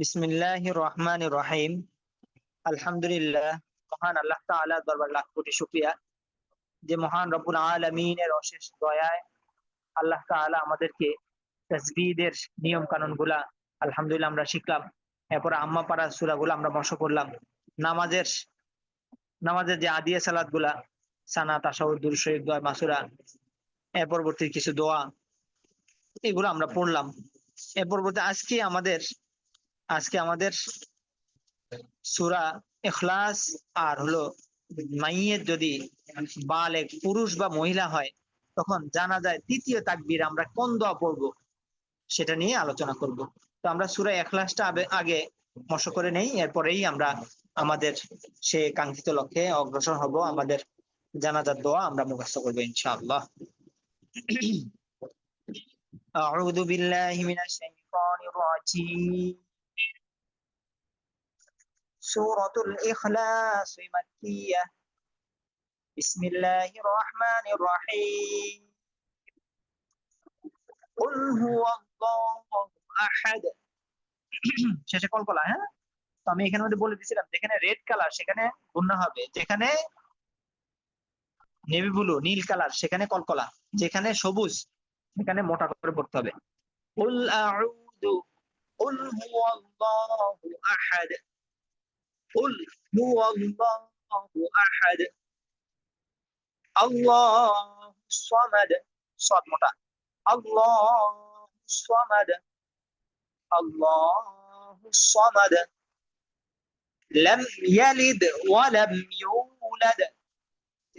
বিসমিল্লাহ রহমান রহিম আলহামদুলিল্লাহ, মহান আল্লাহ তাআলা দরবার লাখ কোটি শুকরিয়া। যে মহান রব্বুল আলমিনের অশেষ দয়ায় আল্লাহ তাআলা আমাদেরকে তাসবিদের নিয়ম কানুনগুলা আলহামদুলিল্লাহ আমরা শিখলাম। এরপরে আম্মা পাড়া সুরা গুলা আমরা মশ করলাম। নামাজের নামাজের যে আদিয়া সালাদগুলা সানা তাসাউদ দুর, শরীফ, দোয়া, মাসুরা, এর পরবর্তী কিছু দোয়া, এগুলো আমরা পড়লাম। এর পরবর্তী আজকে আমাদের আজকে আমাদের সুরা এখলাস আর হলো মাইয়ের যদি বালেক পুরুষ বা মহিলা হয় তখন জানা যায় তৃতীয় তাকবীর আমরা কোন দোয়া পড়ব সেটা নিয়ে আলোচনা করব তো আমরা সুরা এখলাসটা আবে- আগে মশ করে নেই এরপরেই আমরা আমাদের সে কাঙ্ক্ষিত লক্ষ্যে অগ্রসর হব আমাদের জানাজার দোয়া আমরা মুখস্থ করবো ইনশাআল্লাহ أعوذ بالله من الشيطان الرجيم سورة الإخلاص مكية بسم الله الرحمن الرحيم قل هو الله أحد শেষে কলকলা হ্যাঁ তো আমি এখানে মধ্যে বলে দিয়েছিলাম যেখানে রেড কালার সেখানে গুণা হবে যেখানে নেভি ব্লু নীল কালার সেখানে কলকলা যেখানে সবুজ সেখানে মোটা করে পড়তে হবে قل أعوذ قل هو الله أحد قل هو الله أحد الله الصمد صاد মোটা الله الصمد الله الصمد لم يلد ولم يولد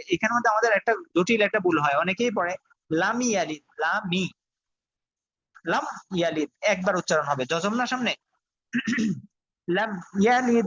এখানে মধ্যে আমাদের একটা জটিল একটা ভুল হয় অনেকেই পড়ে লাম ইয়ালিদ লামি লাম ইয়ালিদ একবার উচ্চারণ হবে জজম না সামনে লাম ইয়ালিদ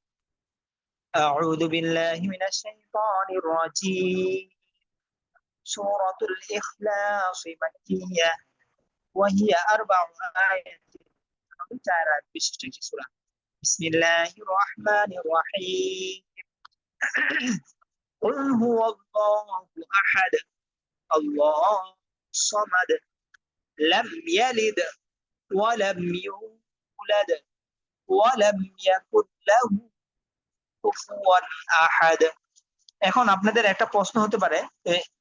أعوذ بالله من الشيطان الرجيم. سورة الإخلاص مكية وهي أربع آيات. بسم الله الرحمن الرحيم. قل هو الله أحد الله الصمد لم يلد ولم يولد ولم يكن له এখন আপনাদের একটা প্রশ্ন হতে পারে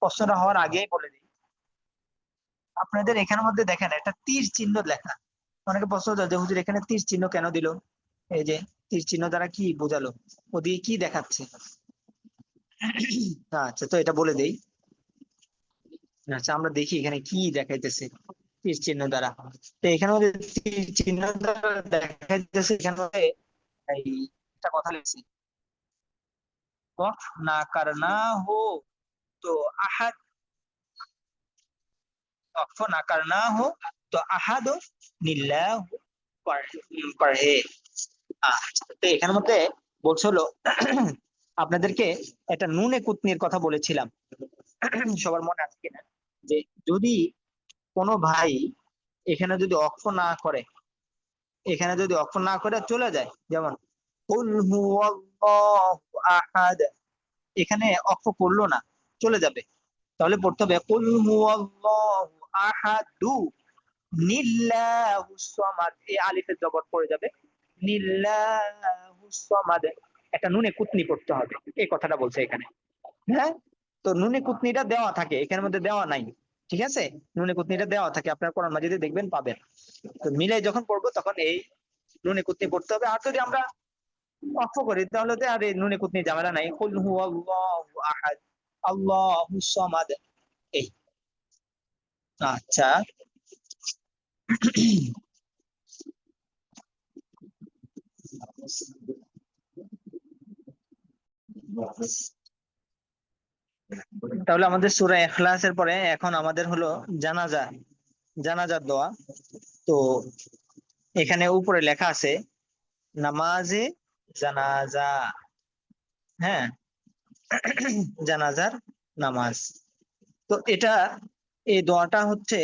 প্রশ্নটা হওয়ার আগেই বলে দিই। আপনাদের এখানের মধ্যে দেখেন, একটা তীর চিহ্ন লেখা। অনেকে প্রশ্ন যে হুজুর এখানে তীর চিহ্ন কেন দিল? এই যে, তীর চিহ্ন দ্বারা কি বোঝালো? ও দিয়ে কি দেখাচ্ছে? আচ্ছা তো এটা বলে দেই। আচ্ছা আমরা দেখি এখানে কি দেখাইতেছে তীর চিহ্ন দ্বারা। তো এখানে তীর চিহ্ন দ্বারা দেখাইতেছে, এখানে একটা কথা লিখছি। वक्फ ना करना हो तो अहद वक्फ ना करना हो तो अहद निल्लाह पढ़- पढ़े আচ্ছা, তো এখানের মধ্যে বলছিল আপনাদেরকে একটা নুনে কুতনির কথা বলেছিলাম সবার মনে আছে কিনা যে যদি কোনো ভাই এখানে যদি অক্ষ না করে এখানে যদি অক্ষ না করে চলে যায় যেমন কুল হুয়াল্লাহু আহাদ। এখানে অক্ষ করল না, চলে যাবে। তাহলে পড়তে হবে, কুল হুয়াল্লাহু আহাদু। নিল্লাহুস সামাদ। এই আলিফের জবর পড়ে যাবে। নিল্লাহুস সামাদ। একটা নুনে কুতনি পড়তে হবে, এই কথাটা বলছে এখানে। হ্যাঁ? তো নুনে কুতনিটা দেওয়া থাকে, এখানের মধ্যে দেওয়া নাই। ঠিক আছে? নুনে কুতনিটা দেওয়া থাকে, আপনার কোরআন মাজিদে দেখবেন, পাবেন। তো মিলে যখন পড়ব তখন এই নুনে কুতনি পড়তে হবে। আর যদি আমরা অক্ষ করি, তাহলে তো আর নুনে কুতনি ঝামেলা নাই। কুল হুয়াল্লাহু আহাদ আল্লাহুস সামাদ। এই। আচ্ছা। তাহলে আমাদের সুরা ইখলাসের পরে এখন আমাদের হলো জানাজা, জানাজার দোয়া। তো এখানে উপরে লেখা আছে, নামাজে জানাজা হ্যাঁ? জানাজার নামাজ। তো এটা, এই দোয়াটা হচ্ছে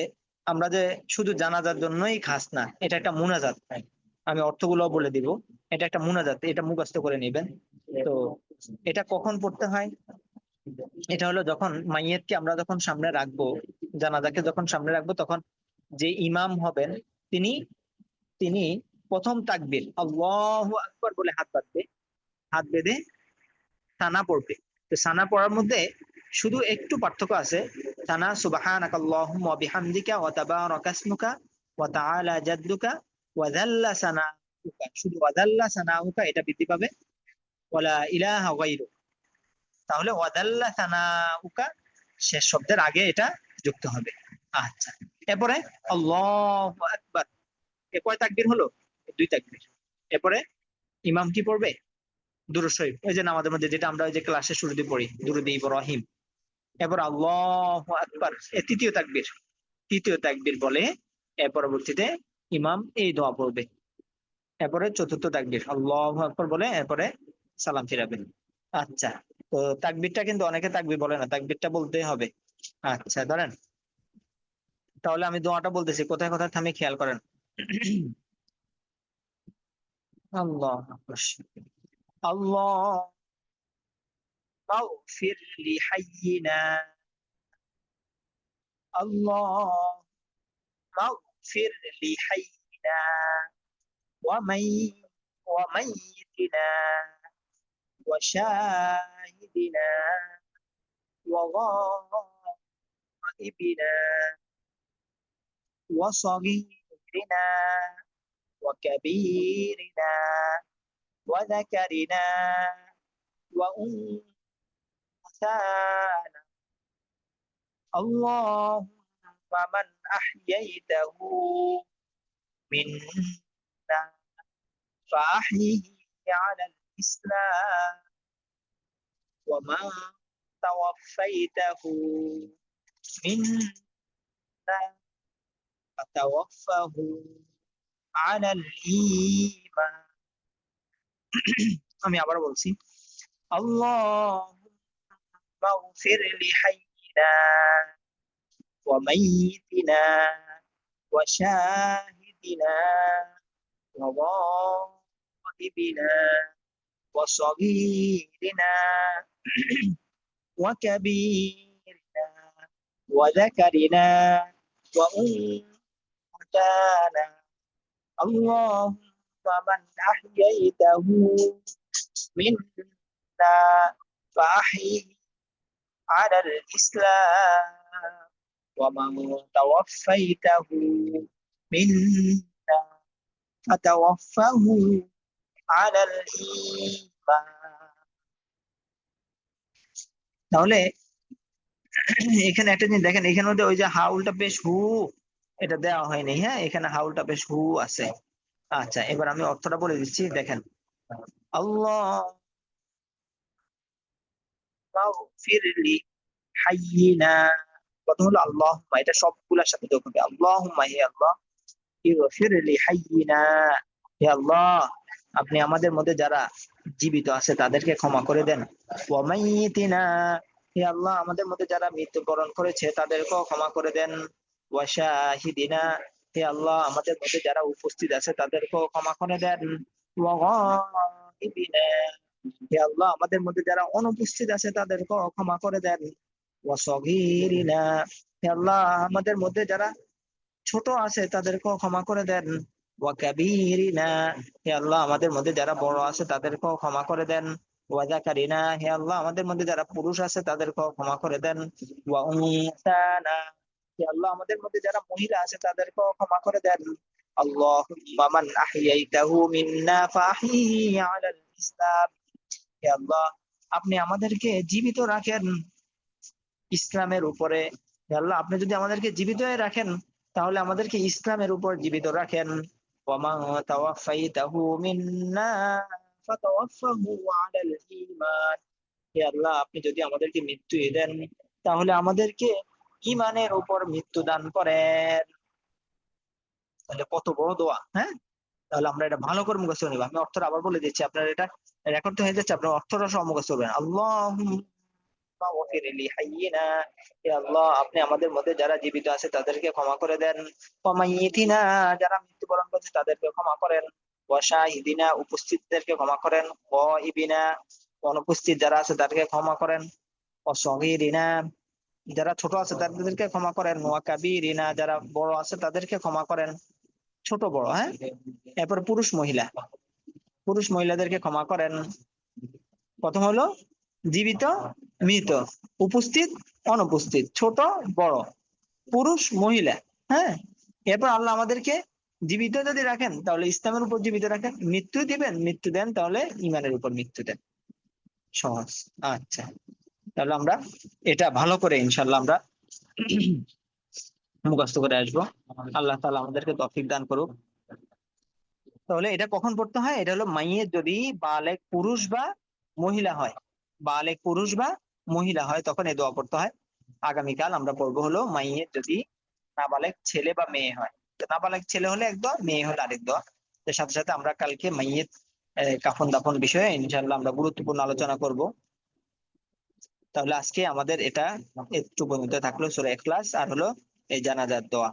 আমরা যে শুধু জানাজার জন্যই খাস না, এটা একটা মুনাজাত আমি অর্থগুলো বলে দিব। এটা একটা মুনাজাত, এটা মুখস্থ করে নেবেন। তো এটা কখন পড়তে হয়? এটা হলো যখন মাইয়েতকে আমরা যখন সামনে রাখব, জানাজাকে যখন সামনে রাখব, তখন যে ইমাম হবেন, তিনি তিনি প্রথম তাকবির, আল্লাহু আকবার বলে হাত বাঁধবে, হাত বেঁধে সানা পড়বে। তো সানা পড়ার মধ্যে শুধু একটু পার্থক্য আছে সানা সুবহানাকা আল্লাহুম্মা বিহামদিকা ওয়া তাবারাকা ইসমুকা ওয়া তাআলা ওয়া যাল্লা শুধু ওয়া যাল্লা এটা বৃদ্ধি পাবে। ওয়ালা ইলাহা গায়রু তাহলে ওয়া যাল্লা সানাউকা শেষ শব্দের আগে এটা যুক্ত হবে। আচ্ছা এরপরে আল্লাহু আকবার। কয় তাকবীর হলো? দুই তাকবীর এরপরে ইমাম কি পড়বে? দুরূদ শরীফ। ওই যে নামাজের মধ্যে যেটা আমরা ওই যে ক্লাসে শুরুতে পড়ি, দুরুদ ইব্রাহিম। এরপর আল্লাহু আকবার, এ তৃতীয় তাকবীর। তৃতীয় তাকবীর বলে এর পরবর্তীতে ইমাম এই দোয়া পড়বে। এরপরে চতুর্থ তাকবীর, আল্লাহু আকবার বলে এরপরে সালাম ফিরাবেন আচ্ছা তো তাকবীরটা কিন্তু অনেকে তাকবীর বলে না, তাকবীরটা বলতে হবে। আচ্ছা ধরেন। তাহলে আমি দোয়াটা বলতেছি, কোথায় কোথায় থামি খেয়াল করেন। الله الله. اغفر لحينا. الله. اغفر لحينا. ومي وميتنا. وشاهدنا. وغائبنا. وصغيرنا. وكبيرنا وذكرنا وأنثانا. اللهم من أحييته منا فأحيه على الإسلام. ومن توفيته منا فتوفه على الإيمان আমি আবার বলছি اللهم اغفر لحينا وميتنا وشاهدنا وغائبنا وصغيرنا وكبيرنا وذكرنا وأنثانا اللهم من أحييته منا فأحيه على الإسلام ومن توفيته منا فتوفه على الإيمان তাহলে এখানে একটা জিনিস দেখেন এখানে মধ্যে ওই যে হাউলটা বেশ হু এটা দেওয়া হয়নি। হ্যাঁ এখানে হাউলটা বেশ হু আছে। আচ্ছা এবার আমি অর্থটা বলে দিচ্ছি, দেখেন। আল্লাহ। আল্লাহ হে আল্লাহ। আপনি আমাদের মধ্যে যারা জীবিত আছে, তাদেরকে ক্ষমা করে দেন। হে আল্লাহ, আমাদের মধ্যে যারা মৃত্যুবরণ করেছে, তাদেরকেও ক্ষমা করে দেন। ওয়াশাহিদিনা হে আল্লাহ, আমাদের মধ্যে যারা উপস্থিত আছে, তাদেরকেও ক্ষমা করে দেন। হে আল্লাহ, আমাদের মধ্যে যারা অনুপস্থিত আছে, তাদেরকেও ক্ষমা করে দেন। ওয়াসগীরিনা হে আল্লাহ, আমাদের মধ্যে যারা ছোট আছে, তাদেরকেও ক্ষমা করে দেন। ওয়াকাবীরিনা হে আল্লাহ, আমাদের মধ্যে যারা বড় আছে, তাদেরকেও ক্ষমা করে দেন। ওয়াজাকারিনা হে আল্লাহ, আমাদের মধ্যে যারা পুরুষ আছে, তাদেরকেও ক্ষমা করে দেন। ওয়া উনসানা আল্লাহ আমাদের মধ্যে যারা মহিলা আছে তাদেরকেও ক্ষমা করে দেন। আল্লাহুম্মা মান আহইয়াইতাহু মিন্না ফাহিহি আলাল ইসলাম। হে আল্লাহ, আপনি আমাদেরকে জীবিত রাখেন ইসলামের উপরে। আল্লাহ, আপনি যদি আমাদেরকে জীবিত রাখেন, তাহলে আমাদেরকে ইসলামের উপর জীবিত রাখেন। আল্লাহ, আপনি যদি আমাদেরকে মৃত্যু দেন, তাহলে আমাদেরকে ইমানের উপর মৃত্যু দান করেন। তাহলে কত বড় দোয়া হ্যাঁ? তাহলে আমরা এটা ভালো করে মুখস্থ নিব। আমি অর্থটা আবার বলে দিচ্ছি, আপনার এটা রেকর্ড তো হয়ে যাচ্ছে, আপনার অর্থটা সহ মুখস্থ করবেন। আল্লাহ, আপনি আমাদের মধ্যে যারা জীবিত আছে তাদেরকে ক্ষমা করে দেন। কমাইতিনা যারা মৃত্যুবরণ করছে তাদেরকে ক্ষমা করেন। ওয়াশাহিদিনা, উপস্থিতদেরকে ক্ষমা করেন। ইবিনা অনুপস্থিত যারা আছে তাদেরকে ক্ষমা করেন। অসগিরিনা যারা ছোট আছে তাদেরকে ক্ষমা করেন। ওয়া কাবিরিনা যারা বড় আছে তাদেরকে ক্ষমা করেন। ছোট বড় হ্যাঁ? এরপর পুরুষ মহিলা। পুরুষ মহিলাদেরকে ক্ষমা করেন। প্রথম হলো জীবিত মৃত উপস্থিত অনুপস্থিত। ছোট বড় পুরুষ মহিলা হ্যাঁ? এরপর আল্লাহ আমাদেরকে জীবিত যদি রাখেন তাহলে ইসলামের উপর জীবিত রাখেন। মৃত্যু দিবেন মৃত্যু দেন তাহলে ইমানের উপর মৃত্যু দেন। সহজ। আচ্ছা। তাহলে আমরা এটা ভালো করে ইনশাল্লাহ আমরা মুখস্থ করে আসব। আল্লাহ তালা আমাদেরকে তৌফিক দান করুক। তাহলে এটা কখন পড়তে হয়? এটা হলো মাইয়ের যদি বালেক পুরুষ বা মহিলা হয়। বালেক পুরুষ বা মহিলা হয়, তখন এই দোয়া পড়তে হয়। আগামীকাল আমরা পড়ব হলো মাইয়ের যদি নাবালেক ছেলে বা মেয়ে হয়। নাবালেক ছেলে হলে এক দোয়া, মেয়ে হলে আরেক দোয়া। সাথে সাথে আমরা কালকে মাইয়ের কাফন দাফন বিষয়ে ইনশাল্লাহ আমরা গুরুত্বপূর্ণ আলোচনা করব। তাহলে আজকে আমাদের এটা একটু পর্যন্ত থাকল। সুরা ক্লাস আর হলো এই জানাজার দোয়া।